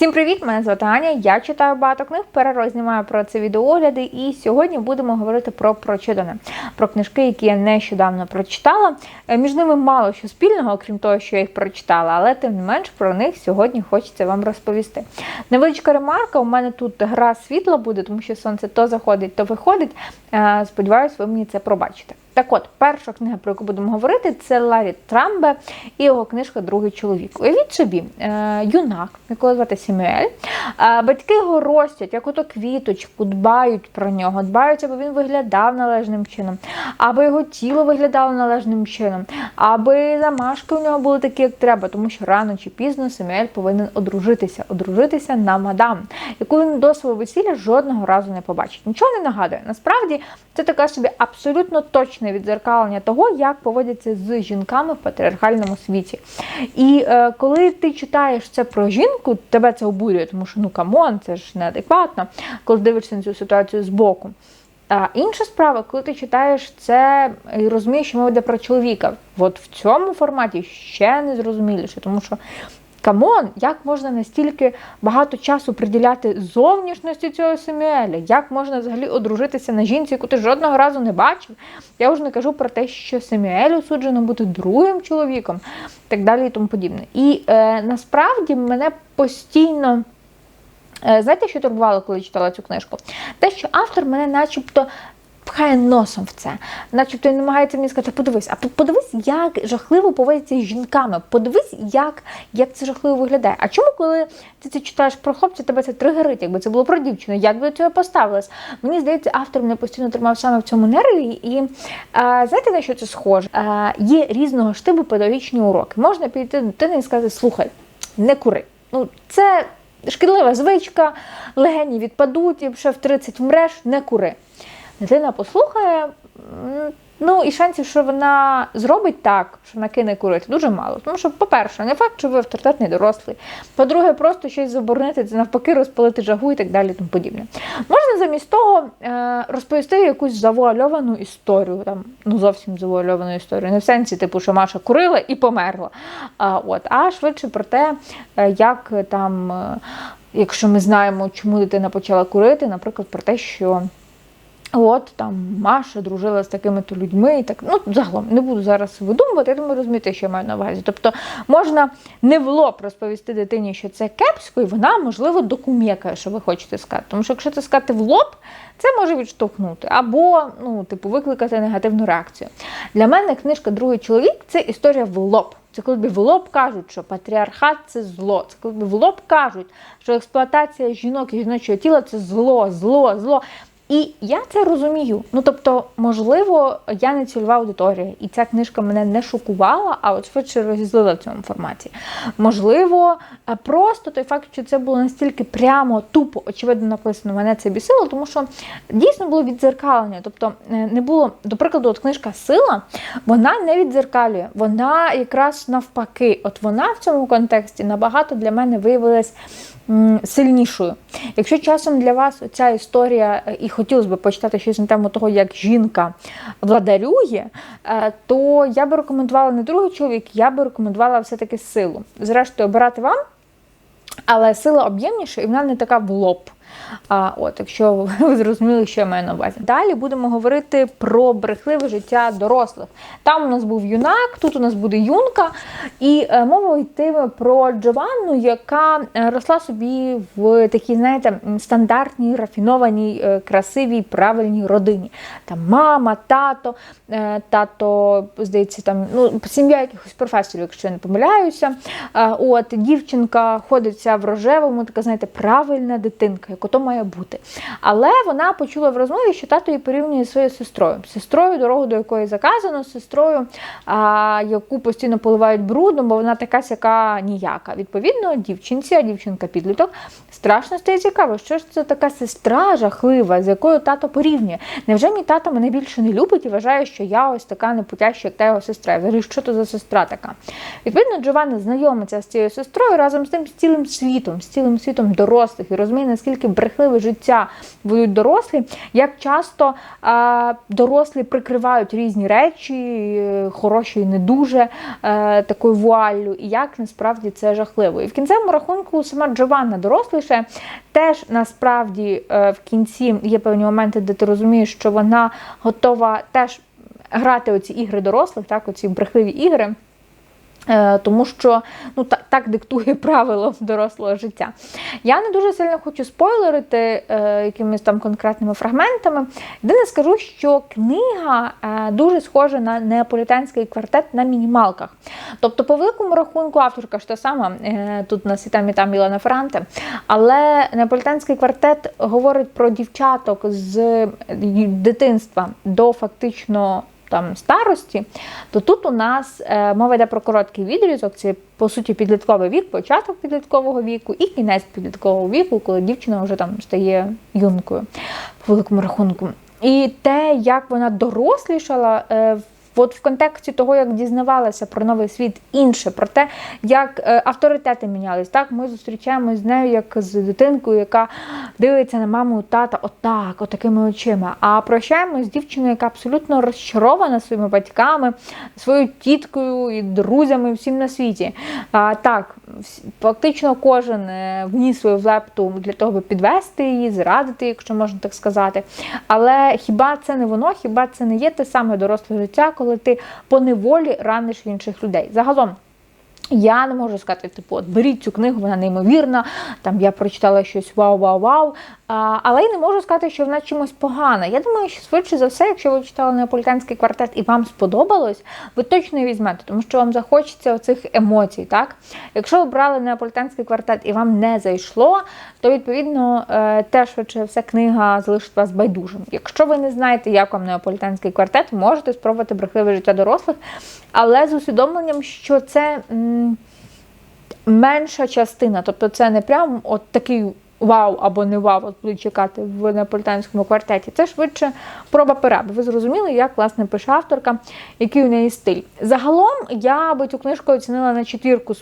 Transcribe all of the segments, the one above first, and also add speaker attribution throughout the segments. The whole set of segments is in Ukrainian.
Speaker 1: Всім привіт! Мене звати Аня. Я читаю багато книг, перерознімаю про це відеогляди, і сьогодні будемо говорити про прочитане, про книжки, які я нещодавно прочитала. Е, Між ними мало що спільного, окрім того, що я їх прочитала, але тим не менш про них сьогодні хочеться вам розповісти. Невеличка ремарка: у мене тут гра світла буде, тому що сонце то заходить, то виходить. Е, Сподіваюсь, ви мені це пробачите. Так от, перша книга, про яку будемо говорити, це Ларі Трамбе і його книжка Другий чоловік. Уявіть собі, е, юнак, якого звати Сімюель. Батьки його ростять, як ото квіточку, дбають про нього, дбають, аби він виглядав належним чином, аби його тіло виглядало належним чином, аби замашки у нього були такі, як треба, тому що рано чи пізно Сімюель повинен одружитися, одружитися на мадам, яку він до свого весілля жодного разу не побачить. Нічого не нагадує. Насправді це таке собі абсолютно точне відзеркалення того, як поводяться з жінками в патріархальному світі. І е, коли ти читаєш це про жінку, тебе це обурює, тому що ну камон, це ж неадекватно, коли дивишся на цю ситуацію збоку. А інша справа, коли ти читаєш це і розумієш, що мова йде про чоловіка. От в цьому форматі ще не зрозуміліше, тому що камон, як можна настільки багато часу приділяти зовнішності цього Семюеля? Як можна взагалі одружитися на жінці, яку ти жодного разу не бачив? Я вже не кажу про те, що Семюелю суджено бути другим чоловіком, так далі і тому подібне. І е, насправді мене постійно. Е, Знаєте, що турбувало, коли читала цю книжку? Те, що автор мене начебто пхає носом в це, начебто він намагається мені сказати, подивись, а подивись, як жахливо поводяться з жінками, подивись, як як це жахливо виглядає. А чому, коли ти це читаєш про хлопця, тебе це тригерить, якби це було про дівчину, як би до цього поставилась? Мені здається, автор мене постійно тримав саме в цьому нерві. І а, знаєте, на що це схоже? А, Є різного штибу педагогічні уроки. Можна підійти до дитини і сказати, слухай, не кури. Ну, це шкідлива звичка, легені відпадуть, і ще в 30 вмреш, не кури. Дитина послухає, ну і шансів, що вона зробить так, що вона кине курити, дуже мало. Тому що, по-перше, не факт, що ви авторитетний дорослий. По-друге, просто щось заборонити, навпаки, розпалити жагу і так далі. тому подібне. Можна замість того е, розповісти якусь завуальовану історію, там, ну зовсім завуальовану історію. Не в сенсі, типу, що Маша курила і померла. А, от, а швидше про те, е, як там, е, якщо ми знаємо, чому дитина почала курити, наприклад, про те, що. От там Маша дружила з такими-то людьми, і так ну загалом не буду зараз видумувати, я думаю, розумієте, що я маю на увазі. Тобто можна не в лоб розповісти дитині, що це кепсько, і вона, можливо, докум'якає, що ви хочете сказати. Тому що якщо це сказати в лоб, це може відштовхнути або ну, типу, викликати негативну реакцію. Для мене книжка Другий чоловік це історія в лоб. Це коли в лоб кажуть, що патріархат це зло. Це коли в лоб кажуть, що експлуатація жінок і жіночого тіла це зло, зло, зло. І я це розумію. Ну тобто, можливо, я не цільова аудиторія, і ця книжка мене не шокувала, а от швидше розізлила в цьому форматі. Можливо, просто той факт, що це було настільки прямо, тупо, очевидно, написано, мене це бісило, тому що дійсно було віддзеркалення. Тобто, не було, до прикладу, от книжка Сила, вона не віддзеркалює, вона якраз навпаки, от вона в цьому контексті набагато для мене виявилась сильнішою. Якщо часом для вас ця історія, і хотілося б почитати щось на тему того, як жінка владарює, е, то я би рекомендувала не другий чоловік, я би рекомендувала все-таки силу. Зрештою, обирати вам, але сила об'ємніша і вона не така в лоб. А, от, Якщо ви зрозуміли, що я маю на увазі. Далі будемо говорити про брехливе життя дорослих. Там у нас був юнак, тут у нас буде юнка, і е, мова йтиме про Джованну, яка е, росла собі в такій, знаєте, стандартній, рафінованій, е, красивій, правильній родині. Там мама, тато, тато, здається, там ну, сім'я якихось професорів, якщо я не помиляюся. От, Дівчинка ходиться в рожевому, така, знаєте, правильна дитинка як ото має бути. Але вона почула в розмові, що тато її порівнює зі своєю сестрою. Сестрою, дорогу до якої заказано, сестрою, а, яку постійно поливають брудом, бо вона така сяка ніяка. Відповідно, дівчинці, а дівчинка підліток, страшно стає цікаво, що ж це така сестра жахлива, з якою тато порівнює. Невже мій тато мене більше не любить і вважає, що я ось така непутяща, як та його сестра? Взагалі, що то за сестра така? Відповідно, Джованна знайомиться з цією сестрою разом з тим з цілим світом, з цілим світом дорослих і розуміє, наскільки брехливе життя ведуть дорослі, як часто е, дорослі прикривають різні речі, е, хороші і не дуже е, такою вуаллю, і як насправді це жахливо. І в кінцевому рахунку сама Джованна доросліше теж насправді е, в кінці є певні моменти, де ти розумієш, що вона готова теж грати оці ігри дорослих, так, оці брехливі ігри. Е, тому що ну, так, так диктує правило дорослого життя. Я не дуже сильно хочу спойлерити е, якимись там конкретними фрагментами. Єдине скажу, що книга е, дуже схожа на неаполітанський квартет на мінімалках. Тобто, по великому рахунку, авторка ж та сама, е, тут на і там і там Мілана Франте, але неаполітанський квартет говорить про дівчаток з дитинства до фактично там старості, то тут у нас е, мова йде про короткий відрізок, це по суті підлітковий вік, початок підліткового віку і кінець підліткового віку, коли дівчина вже там стає юнкою по великому рахунку. І те, як вона дорослішала е, От в контексті того, як дізнавалася про новий світ інше, про те, як е, авторитети мінялись. Так, ми зустрічаємось з нею як з дитинкою, яка дивиться на маму тата отак, отакими очима. А прощаємось з дівчиною, яка абсолютно розчарована своїми батьками, своєю тіткою і друзями всім на світі. А, Так, фактично кожен е, вніс свою влепту для того, аби підвести її, зрадити, якщо можна так сказати. Але хіба це не воно? Хіба це не є те саме доросле життя? коли ти по неволі раниш інших людей. Загалом. Я не можу сказати, типу, от беріть цю книгу, вона неймовірна. Там я прочитала щось вау-вау-вау. Але й не можу сказати, що вона чимось погана. Я думаю, що швидше за все, якщо ви читали неаполітанський квартет і вам сподобалось, ви точно візьмете, тому що вам захочеться оцих емоцій. так? Якщо ви брали неаполітанський квартет і вам не зайшло, то відповідно е, теж швидше вся книга залишить вас байдужим. Якщо ви не знаєте, як вам неаполітанський квартет, можете спробувати брехливе життя дорослих, але з усвідомленням, що це менша частина, тобто це не прям от такий вау або не вау, от будуть чекати в неаполітанському квартеті. Це швидше проба пера. Ви зрозуміли, як власне пише авторка, який у неї стиль. Загалом я би цю книжку оцінила на четвірку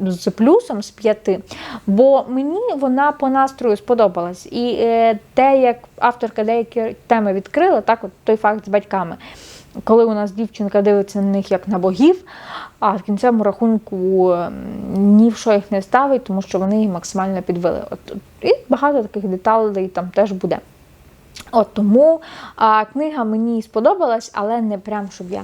Speaker 1: з плюсом з п'яти, бо мені вона по настрою сподобалась. І е, те, як авторка деякі теми відкрила, так от той факт з батьками. Коли у нас дівчинка дивиться на них як на богів, а в кінцевому рахунку ем, ні в що їх не ставить, тому що вони їх максимально підвели. От, І багато таких деталей там теж буде. От Тому а, книга мені сподобалась, але не прям, щоб я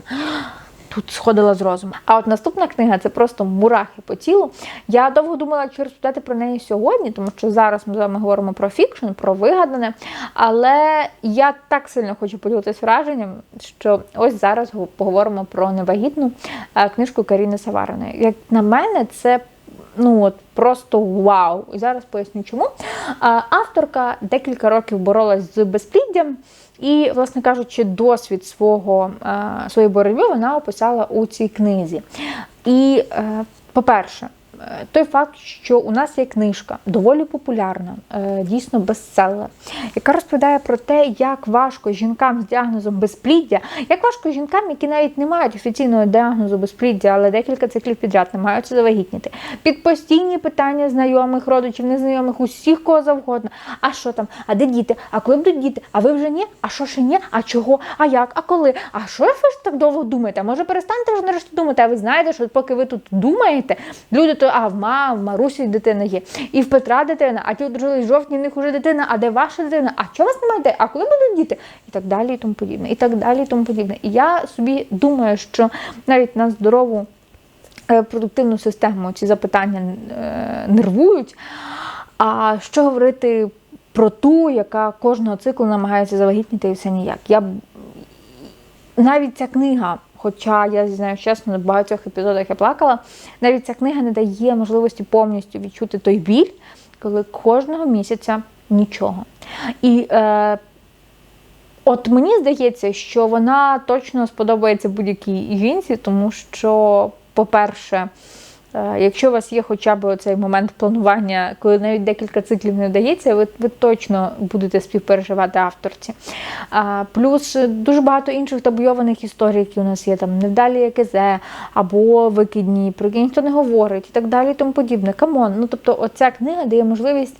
Speaker 1: сходила з розуму. А от наступна книга це просто мурахи по тілу. Я довго думала, чи розповідати про неї сьогодні, тому що зараз ми з вами говоримо про фікшн, про вигадане. Але я так сильно хочу поділитися враженням, що ось зараз поговоримо про невагітну е, книжку Каріни Савариної. Як на мене, це ну от просто вау! І зараз поясню, чому. Авторка декілька років боролась з безпліддям. І, власне кажучи, досвід свого, своєї боротьби вона описала у цій книзі. І, е, по-перше, Е, той факт, що у нас є книжка, доволі популярна, е, дійсно бестселер, яка розповідає про те, як важко жінкам з діагнозом безпліддя, як важко жінкам, які навіть не мають офіційного діагнозу безпліддя, але декілька циклів підряд намагаються завагітніти. Під постійні питання знайомих, родичів, незнайомих, усіх кого завгодно. А що там? А де діти? А коли будуть діти? А ви вже ні? А що ще ні? А чого? А як? А коли? А що ви ж так довго думаєте? може перестаньте вже нарешті думати? А ви знаєте, що поки ви тут думаєте, люди то а в ма, в Марусі дитина є, і в Петра дитина, а ті одружили в жовтні, в них вже дитина, а де ваша дитина? А чого вас немає? А коли будуть діти? І так далі, і тому подібне. І так далі, і тому подібне. І я собі думаю, що навіть на здорову е, продуктивну систему ці запитання е, нервують. А що говорити про ту, яка кожного циклу намагається завагітніти і все ніяк? Я навіть ця книга Хоча я знаю чесно, на багатьох епізодах я плакала, навіть ця книга не дає можливості повністю відчути той біль, коли кожного місяця нічого. І е, от мені здається, що вона точно сподобається будь-якій жінці, тому що, по-перше, Якщо у вас є хоча б цей момент планування, коли навіть декілька циклів не вдається, ви, ви точно будете співпереживати авторці. А, плюс е, дуже багато інших табуйованих історій, які у нас є, там невдалі ЯКЗ, або викидні, про які ніхто не говорить, і так далі, і тому подібне. Камон. Ну тобто, оця книга дає можливість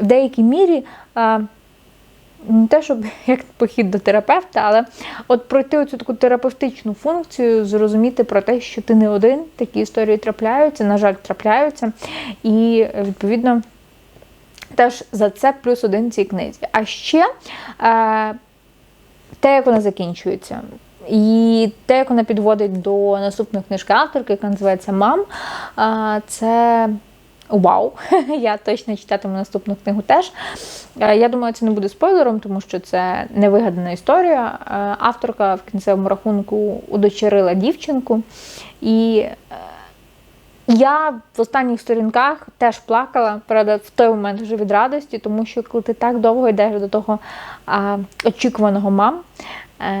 Speaker 1: в деякій мірі. А, не те, щоб як похід до терапевта, але от пройти оцю таку терапевтичну функцію, зрозуміти про те, що ти не один, такі історії трапляються, на жаль, трапляються. І відповідно теж за це плюс один цій книзі. А ще е, те, як вона закінчується. І те, як вона підводить до наступної книжки авторки, яка називається Мам, е, це вау. Я точно читатиму наступну книгу теж. Е, Я думаю, це не буде спойлером, тому що це невигадана історія. Е, Авторка в кінцевому рахунку удочерила дівчинку. І е, я в останніх сторінках теж плакала, правда, в той момент вже від радості, тому що коли ти так довго йдеш до того очікуваного мам,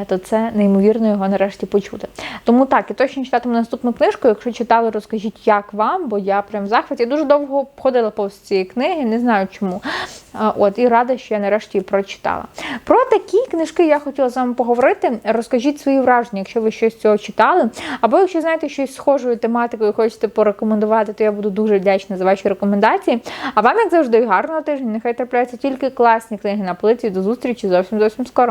Speaker 1: то це неймовірно його нарешті почути. Тому так, і точно читатиму наступну книжку. Якщо читали, розкажіть, як вам, бо я прям в захваті. Я дуже довго ходила повз цієї книги, не знаю чому. От, і рада, що я нарешті її прочитала. Про такі книжки я хотіла з вами поговорити. Розкажіть свої враження, якщо ви щось цього читали. Або якщо знаєте щось схожою тематикою хочете порекомендувати, то я буду дуже вдячна за ваші рекомендації. А вам, як завжди, гарного тижня. Нехай трапляються тільки класні книги на полиці. До зустрічі зовсім зовсім скоро.